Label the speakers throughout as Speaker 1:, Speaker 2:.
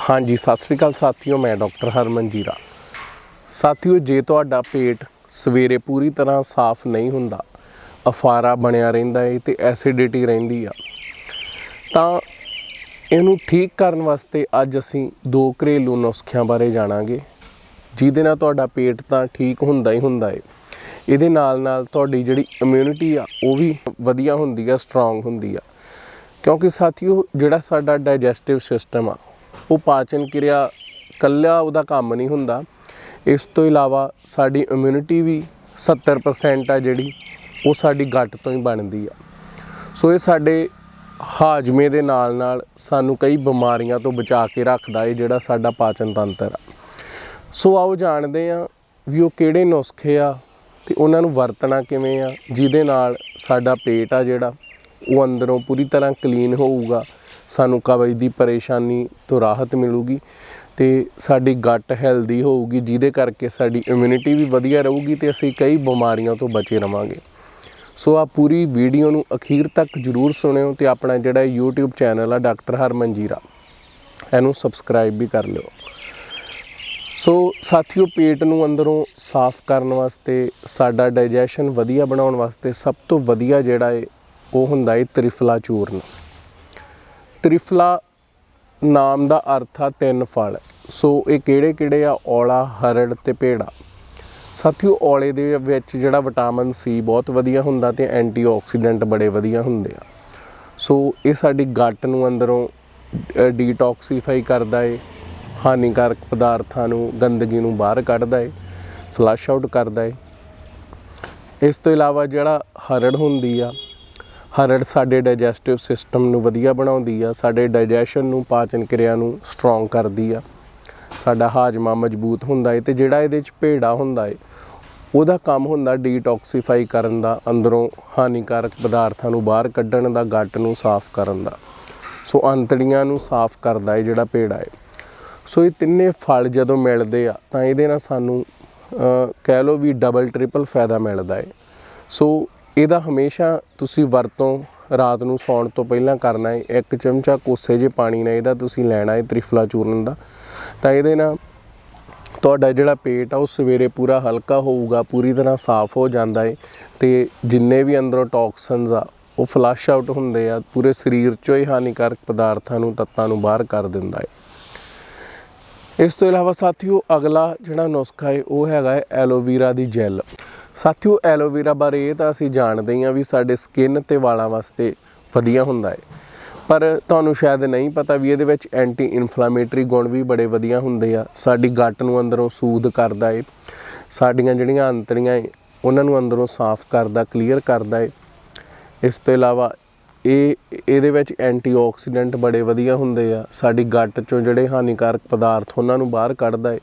Speaker 1: ਹਾਂਜੀ, ਸਤਿ ਸ੍ਰੀ ਅਕਾਲ ਸਾਥੀਓ, ਮੈਂ ਡਾਕਟਰ ਹਰਮਨ ਜੀਰਾ। ਸਾਥੀਓ, ਜੇ ਤੁਹਾਡਾ ਪੇਟ ਸਵੇਰੇ ਪੂਰੀ ਤਰ੍ਹਾਂ ਸਾਫ਼ ਨਹੀਂ ਹੁੰਦਾ, ਅਫਾਰਾ ਬਣਿਆ ਰਹਿੰਦਾ ਹੈ ਤੇ ਐਸਿਡਿਟੀ ਰਹਿੰਦੀ ਆ, ਤਾਂ ਇਹਨੂੰ ਠੀਕ ਕਰਨ ਵਾਸਤੇ ਅੱਜ ਅਸੀਂ ਦੋ ਘਰੇਲੂ ਨੁਸਖਿਆਂ ਬਾਰੇ ਜਾਣਾਂਗੇ, ਜਿਹਦੇ ਨਾਲ ਤੁਹਾਡਾ ਪੇਟ ਤਾਂ ਠੀਕ ਹੁੰਦਾ ਹੀ ਹੁੰਦਾ ਹੈ ਇਹਦੇ ਨਾਲ ਨਾਲ ਤੁਹਾਡੀ ਜਿਹੜੀ ਇਮਿਊਨਿਟੀ ਆ, ਉਹ ਵੀ ਵਧੀਆ ਹੁੰਦੀ ਆ ਸਟਰੋਂਗ ਹੁੰਦੀ ਆ। ਕਿਉਂਕਿ ਸਾਥੀਓ, ਜਿਹੜਾ ਸਾਡਾ ਡਾਈਜੈਸਟਿਵ ਸਿਸਟਮ ਆ ਉਹ ਪਾਚਨ ਕਿਰਿਆ ਕੱਲਾ ਉਹਦਾ ਕੰਮ ਨਹੀਂ ਹੁੰਦਾ। ਇਸ ਤੋਂ ਇਲਾਵਾ ਸਾਡੀ ਇਮਿਊਨਿਟੀ ਵੀ 70% ਆ ਜਿਹੜੀ, ਉਹ ਸਾਡੀ ਗੱਟ ਤੋਂ ਹੀ ਬਣਦੀ ਆ। ਸੋ ਇਹ ਸਾਡੇ ਹਾਜਮੇ ਦੇ ਨਾਲ ਨਾਲ ਸਾਨੂੰ ਕਈ ਬਿਮਾਰੀਆਂ ਤੋਂ ਬਚਾ ਕੇ ਰੱਖਦਾ ਹੈ ਜਿਹੜਾ ਸਾਡਾ ਪਾਚਨ ਤੰਤਰ ਆ। ਸੋ ਆਓ ਜਾਣਦੇ ਆ ਵੀ ਉਹ ਕਿਹੜੇ ਨੁਸਖੇ ਆ ਤੇ ਉਹਨਾਂ ਨੂੰ ਵਰਤਣਾ ਕਿਵੇਂ ਆ, ਜਿਹਦੇ ਨਾਲ ਸਾਡਾ ਪੇਟ ਆ ਜਿਹੜਾ, ਉਹ ਅੰਦਰੋਂ ਪੂਰੀ ਤਰ੍ਹਾਂ ਕਲੀਨ ਹੋਊਗਾ। ਸਾਨੂੰ ਕਬਜ਼ ਦੀ ਪਰੇਸ਼ਾਨੀ ਤੋਂ ਰਾਹਤ ਮਿਲੂਗੀ ਤੇ ਸਾਡੀ ਗੱਟ ਹੈਲਦੀ ਹੋਊਗੀ, ਜਿਹਦੇ ਕਰਕੇ ਸਾਡੀ ਇਮਿਊਨਿਟੀ ਵੀ ਵਧੀਆ ਰਹੂਗੀ ਤੇ ਅਸੀਂ ਕਈ ਬਿਮਾਰੀਆਂ ਤੋਂ ਬਚੇ ਰਵਾਂਗੇ। ਸੋ ਆ ਪੂਰੀ ਵੀਡੀਓ ਨੂੰ ਅਖੀਰ ਤੱਕ ਜਰੂਰ ਸੁਣਿਓ ਤੇ ਆਪਣਾ ਜਿਹੜਾ YouTube ਚੈਨਲ ਆ, ਡਾਕਟਰ ਹਰਮਨ ਜੀਰਾ, ਇਹਨੂੰ ਸਬਸਕ੍ਰਾਈਬ ਵੀ ਕਰ ਲਿਓ। ਸੋ ਸਾਥੀਓ, ਪੇਟ ਨੂੰ ਅੰਦਰੋਂ ਸਾਫ਼ ਕਰਨ ਵਾਸਤੇ, ਸਾਡਾ ਡਾਈਜੈਸ਼ਨ ਵਧੀਆ ਬਣਾਉਣ ਵਾਸਤੇ ਸਭ ਤੋਂ ਵਧੀਆ ਜਿਹੜਾ ਹੈ ਉਹ ਹੁੰਦਾ ਹੈ ਤ੍ਰਿਫਲਾ ਚੂਰਨ। ਤ੍ਰਿਫਲਾ ਨਾਮ ਦਾ ਅਰਥ ਆ ਤਿੰਨ ਫਲ। ਸੋ ਇਹ ਕਿਹੜੇ ਕਿਹੜੇ ਆ? ਔਲਾ, ਹਰੜ ਤੇ ਪੇੜਾ ਸਾਥੀਓ, ਔਲੇ ਦੇ ਵਿੱਚ ਜਿਹੜਾ ਵਿਟਾਮਿਨ ਸੀ ਬਹੁਤ ਵਧੀਆ ਹੁੰਦਾ ਤੇ ਐਂਟੀਆਕਸੀਡੈਂਟ ਬੜੇ ਵਧੀਆ ਹੁੰਦੇ ਆ। ਸੋ ਇਹ ਸਾਡੀ ਗੱਟ ਨੂੰ ਅੰਦਰੋਂ ਡੀਟੌਕਸੀਫਾਈ ਕਰਦਾ ਏ, ਹਾਨੀਕਾਰਕ ਪਦਾਰਥਾਂ ਨੂੰ, ਗੰਦਗੀ ਨੂੰ ਬਾਹਰ ਕੱਢਦਾ ਏ, ਫਲਸ਼ ਆਊਟ ਕਰਦਾ ਏ। ਇਸ ਤੋਂ ਇਲਾਵਾ ਜਿਹੜਾ ਹਰੜ ਹੁੰਦੀ ਆ ਹਰੜ ਸਾਡੇ ਡਾਈਜੈਸਟਿਵ ਸਿਸਟਮ ਨੂੰ ਵਧੀਆ ਬਣਾਉਂਦੀ ਆ, ਸਾਡੇ ਡਾਈਜੈਸ਼ਨ ਨੂੰ, ਪਾਚਨ ਕਿਰਿਆ ਨੂੰ ਸਟਰੋਂਗ ਕਰਦੀ ਆ। ਸਾਡਾ ਹਾਜਮਾ ਮਜ਼ਬੂਤ ਹੁੰਦਾ ਏ ਤੇ ਜਿਹੜਾ ਇਹਦੇ ਚ ਭੇੜਾ ਹੁੰਦਾ ਏ, ਉਹਦਾ ਕੰਮ ਹੁੰਦਾ ਡੀਟੌਕਸੀਫਾਈ ਕਰਨ ਦਾ, ਅੰਦਰੋਂ ਹਾਨੀਕਾਰਕ ਪਦਾਰਥਾਂ ਨੂੰ ਬਾਹਰ ਕੱਢਣ ਦਾ, ਗੱਟ ਨੂੰ ਸਾਫ਼ ਕਰਨ ਦਾ। ਸੋ ਅੰਤੜੀਆਂ ਨੂੰ ਸਾਫ਼ ਕਰਦਾ ਏ ਜਿਹੜਾ ਭੇੜਾ ਏ। ਸੋ ਇਹ ਤਿੰਨੇ ਫਲ ਜਦੋਂ ਮਿਲਦੇ ਆ, ਤਾਂ ਇਹਦੇ ਨਾਲ ਸਾਨੂੰ ਕਹਿ ਲਓ ਵੀ ਡਬਲ ਟ੍ਰਿਪਲ ਫਾਇਦਾ ਮਿਲਦਾ ਏ। ਸੋ ਇਹਦਾ ਹਮੇਸ਼ਾ ਤੁਸੀਂ ਵਰਤੋਂ ਰਾਤ ਨੂੰ ਸੌਣ ਤੋਂ ਪਹਿਲਾਂ ਕਰਨਾ ਹੈ। ਇੱਕ ਚਮਚਾ ਕੋਸੇ ਜੇ ਪਾਣੀ ਨਾਲ ਇਹਦਾ ਤੁਸੀਂ ਲੈਣਾ ਹੈ ਤ੍ਰਿਫਲਾ ਚੂਰਨ ਦਾ। ਤਾਂ ਇਹਦੇ ਨਾਲ ਤੁਹਾਡਾ ਜਿਹੜਾ ਪੇਟ ਆ, ਉਹ ਸਵੇਰੇ ਪੂਰਾ ਹਲਕਾ ਹੋਊਗਾ, ਪੂਰੀ ਤਰ੍ਹਾਂ ਸਾਫ਼ ਹੋ ਜਾਂਦਾ ਹੈ ਤੇ ਜਿੰਨੇ ਵੀ ਅੰਦਰੋਂ ਟੌਕਸਿਨਸ ਆ, ਉਹ ਫਲਸ਼ ਆਊਟ ਹੁੰਦੇ ਆ, ਪੂਰੇ ਸਰੀਰ ਚੋਂ ਹੀ ਹਾਨੀਕਾਰਕ ਪਦਾਰਥਾਂ ਨੂੰ, ਤੱਤਾਂ ਨੂੰ ਬਾਹਰ ਕਰ ਦਿੰਦਾ ਹੈ ਇਸ ਤੋਂ ਇਲਾਵਾ ਸਾਥੀਓ, ਅਗਲਾ ਜਿਹੜਾ ਨੁਸਖਾ ਹੈ, ਉਹ ਹੈਗਾ ਹੈ ਐਲੋਵੀਰਾ ਦੀ ਜੈਲ। ਸਾਥੀਓ, ਐਲੋਵੀਰਾ ਬਾਰੇ ਇਹ ਤਾਂ ਅਸੀਂ ਜਾਣਦੇ ਹੀ ਹਾਂ ਵੀ ਸਾਡੇ ਸਕਿਨ ਤੇ ਵਾਲਾਂ ਵਾਸਤੇ ਵਧੀਆ ਹੁੰਦਾ ਹੈ। ਪਰ ਤੁਹਾਨੂੰ ਸ਼ਾਇਦ ਨਹੀਂ ਪਤਾ ਵੀ ਇਹਦੇ ਵਿੱਚ ਐਂਟੀ ਇਨਫਲਾਮੇਟਰੀ ਗੁਣ ਵੀ ਬੜੇ ਵਧੀਆ ਹੁੰਦੇ ਆ। ਸਾਡੀ ਗੱਟ ਨੂੰ ਅੰਦਰੋਂ ਸੂਦ ਕਰਦਾ ਏ। ਸਾਡੀਆਂ ਜਿਹੜੀਆਂ ਅੰਤੜੀਆਂ ਏ, ਉਹਨਾਂ ਨੂੰ ਅੰਦਰੋਂ ਸਾਫ਼ ਕਰਦਾ ਕਲੀਅਰ ਕਰਦਾ ਏ। ਇਸ ਤੋਂ ਇਲਾਵਾ ਇਹ, ਇਹਦੇ ਵਿੱਚ ਐਂਟੀਆਕਸੀਡੈਂਟ ਬੜੇ ਵਧੀਆ ਹੁੰਦੇ ਆ। ਸਾਡੀ ਗੱਟ ਚੋਂ ਜਿਹੜੇ ਹਾਨੀਕਾਰਕ ਪਦਾਰਥ ਉਹਨਾਂ ਨੂੰ ਬਾਹਰ ਕੱਢਦਾ ਏ।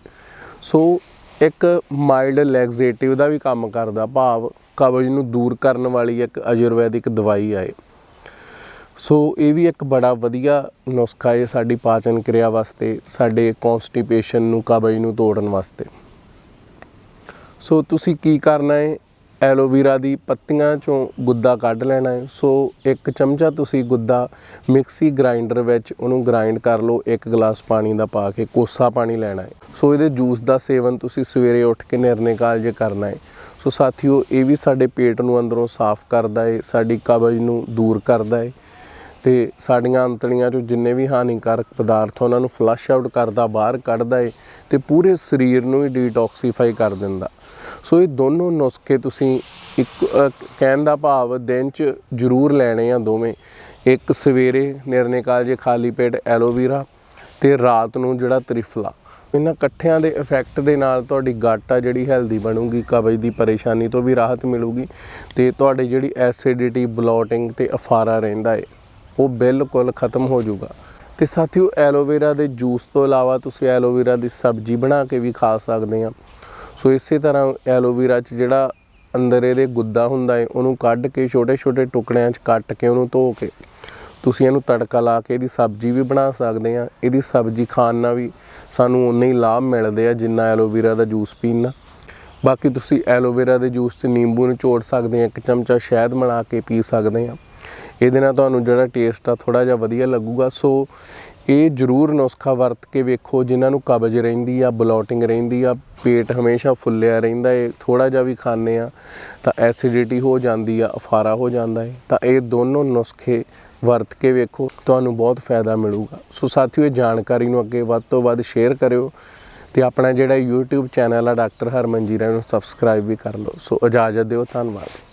Speaker 1: ਸੋ ਇੱਕ ਮਾਈਲਡ ਲੈਗਜ਼ੇਟਿਵ ਦਾ ਵੀ ਕੰਮ ਕਰਦਾ, ਭਾਵ ਕਬਜ਼ ਨੂੰ ਦੂਰ ਕਰਨ ਵਾਲੀ ਇੱਕ ਆਯੁਰਵੈਦਿਕ ਦਵਾਈ ਆ ਇਹ। ਸੋ ਇਹ ਵੀ ਇੱਕ ਬੜਾ ਵਧੀਆ ਨੁਸਖਾ ਹੈ ਸਾਡੀ ਪਾਚਨ ਕਿਰਿਆ ਵਾਸਤੇ, ਸਾਡੇ ਕਨਸਟੀਪੇਸ਼ਨ ਨੂੰ, ਕਬਜ਼ ਨੂੰ ਤੋੜਨ ਵਾਸਤੇ। ਸੋ ਤੁਸੀਂ ਕੀ ਕਰਨਾ ਹੈ ਐਲੋਵੀਰਾ ਦੀ ਪੱਤੀਆਂ ਚੋਂ ਗੁੱਦਾ ਕੱਢ ਲੈਣਾ ਹੈ। ਸੋ ਇੱਕ ਚਮਚਾ ਤੁਸੀਂ ਗੁੱਦਾ ਮਿਕਸੀ ਗ੍ਰਾਈਂਡਰ ਵਿੱਚ ਉਹਨੂੰ ਗ੍ਰਾਈਂਡ ਕਰ ਲਓ। ਇੱਕ ਗਲਾਸ ਪਾਣੀ ਦਾ ਪਾ ਕੇ ਕੋਸਾ ਪਾਣੀ ਲੈਣਾ ਹੈ। ਸੋ ਇਹਦੇ ਜੂਸ ਦਾ ਸੇਵਨ ਤੁਸੀਂ ਸਵੇਰੇ ਉੱਠ ਕੇ ਨਿਰਣੇ ਕਾਲ ਜੇ ਕਰਨਾ ਹੈ। ਸੋ ਸਾਥੀਓ, ਇਹ ਵੀ ਸਾਡੇ ਪੇਟ ਨੂੰ ਅੰਦਰੋਂ ਸਾਫ਼ ਕਰਦਾ ਹੈ, ਸਾਡੀ ਕਬਜ਼ ਨੂੰ ਦੂਰ ਕਰਦਾ ਹੈ ਤੇ ਸਾਡੀਆਂ ਅੰਤੜੀਆਂ ਚੋਂ ਜਿੰਨੇ ਵੀ ਹਾਨੀਕਾਰਕ ਪਦਾਰਥ ਉਹਨਾਂ ਨੂੰ ਫਲੱਸ਼ ਆਊਟ ਕਰਦਾ, ਬਾਹਰ ਕੱਢਦਾ ਏ ਤੇ ਪੂਰੇ ਸਰੀਰ ਨੂੰ ਹੀ ਡੀਟੌਕਸੀਫਾਈ ਕਰ ਦਿੰਦਾ। ਸੋ ਇਹ ਦੋਨੋਂ ਨੁਸਖੇ ਤੁਸੀਂ ਇੱਕ ਕਹਿਣ ਦਾ ਭਾਵ ਦਿਨ ਚ ਜ਼ਰੂਰ ਲੈਣੇ ਆ ਦੋਵੇਂ। ਇੱਕ ਸਵੇਰੇ ਨਿਰਣੇ ਕਾਲ ਜੇ ਖਾਲੀ ਪੇਟ ਐਲੋਵੀਰਾ ਤੇ ਰਾਤ ਨੂੰ ਜਿਹੜਾ ਤ੍ਰਿਫਲਾ। ਇਹਨਾਂ ਇਕੱਠਿਆਂ ਦੇ ਇਫੈਕਟ ਦੇ ਨਾਲ ਤੁਹਾਡੀ ਗੱਟ ਆ ਜਿਹੜੀ ਹੈਲਦੀ ਬਣੂਗੀ, ਕਬਜ਼ ਦੀ ਪਰੇਸ਼ਾਨੀ ਤੋਂ ਵੀ ਰਾਹਤ ਮਿਲੂਗੀ ਤੇ ਤੁਹਾਡੀ ਜਿਹੜੀ ਐਸਿਡਿਟੀ ਬਲੋਟਿੰਗ ਤੇ ਅਫਾਰਾ ਰਹਿੰਦਾ ਏ, ਉਹ ਬਿਲਕੁਲ ਖਤਮ ਹੋ ਜਾਊਗਾ। ਤੇ ਸਾਥੀਓ, ਐਲੋਵੇਰਾ ਦੇ ਜੂਸ ਤੋਂ ਇਲਾਵਾ ਤੁਸੀਂ ਐਲੋਵੇਰਾ ਦੀ ਸਬਜ਼ੀ ਬਣਾ ਕੇ ਵੀ ਖਾ ਸਕਦੇ ਆ। ਸੋ ਇਸੇ ਤਰ੍ਹਾਂ ਐਲੋਵੇਰਾ 'ਚ ਜਿਹੜਾ ਅੰਦਰ ਇਹਦੇ ਗੁੱਦਾ ਹੁੰਦਾ ਹੈ ਉਹਨੂੰ ਕੱਢ ਕੇ ਛੋਟੇ-ਛੋਟੇ ਟੁਕੜਿਆਂ 'ਚ ਕੱਟ ਕੇ ਉਹਨੂੰ ਧੋ ਕੇ ਤੁਸੀਂ ਇਹਨੂੰ ਤੜਕਾ ਲਾ ਕੇ ਇਹਦੀ ਸਬਜ਼ੀ ਵੀ ਬਣਾ ਸਕਦੇ ਆ। ਇਹਦੀ ਸਬਜ਼ੀ ਖਾਣ ਨਾਲ ਵੀ ਸਾਨੂੰ ਉਨੇ ਹੀ ਲਾਭ ਮਿਲਦੇ ਆ ਜਿੰਨਾ ਐਲੋਵੇਰਾ ਦਾ ਜੂਸ ਪੀਣ ਨਾਲ। ਬਾਕੀ ਤੁਸੀਂ ਐਲੋਵੇਰਾ ਦੇ ਜੂਸ 'ਚ ਨਿੰਬੂ ਨਿਚੋੜ ਸਕਦੇ ਆ, ਇੱਕ ਚਮਚਾ ਸ਼ਹਿਦ ਮਿਲਾ ਕੇ ਪੀ ਸਕਦੇ ਆ। ਇਹਦੇ ਨਾਲ ਤੁਹਾਨੂੰ ਜਿਹੜਾ ਟੇਸਟ ਆ ਥੋੜਾ ਜਿਹਾ ਵਧੀਆ ਲੱਗੂਗਾ। ਸੋ ਇਹ ਜ਼ਰੂਰ ਨੁਸਖਾ ਵਰਤ ਕੇ ਵੇਖੋ, ਜਿਨ੍ਹਾਂ ਨੂੰ ਕਬਜ਼ ਰਹਿੰਦੀ ਆ ਬਲੋਟਿੰਗ ਰਹਿੰਦੀ ਆ, ਪੇਟ ਹਮੇਸ਼ਾ ਫੁੱਲਿਆ ਰਹਿੰਦਾ ਏ ਥੋੜਾ ਜਿਹਾ ਵੀ ਖਾਂਦੇ ਆ, ਤਾਂ ਐਸਿਡਿਟੀ ਹੋ ਜਾਂਦੀ ਆ, ਅਫਾਰਾ ਹੋ ਜਾਂਦਾ ਏ, ਤਾਂ ਇਹ ਦੋਨੋਂ ਨੁਸਖੇ ਵਰਤ ਕੇ ਵੇਖੋ, ਤੁਹਾਨੂੰ ਬਹੁਤ ਫਾਇਦਾ ਮਿਲੂਗਾ। ਸੋ ਸਾਥੀਓ, ਇਹ ਜਾਣਕਾਰੀ ਨੂੰ ਅੱਗੇ ਵੱਧ ਤੋਂ ਵੱਧ ਸ਼ੇਅਰ ਕਰਿਓ ਤੇ ਆਪਣਾ ਜਿਹੜਾ YouTube ਚੈਨਲ ਆ, ਡਾਕਟਰ ਹਰਮਨ ਜੀਰਾ ਨੂੰ ਸਬਸਕ੍ਰਾਈਬ ਵੀ ਕਰ ਲਓ। ਸੋ ਇਜਾਜ਼ਤ ਦਿਓ, ਧੰਨਵਾਦ।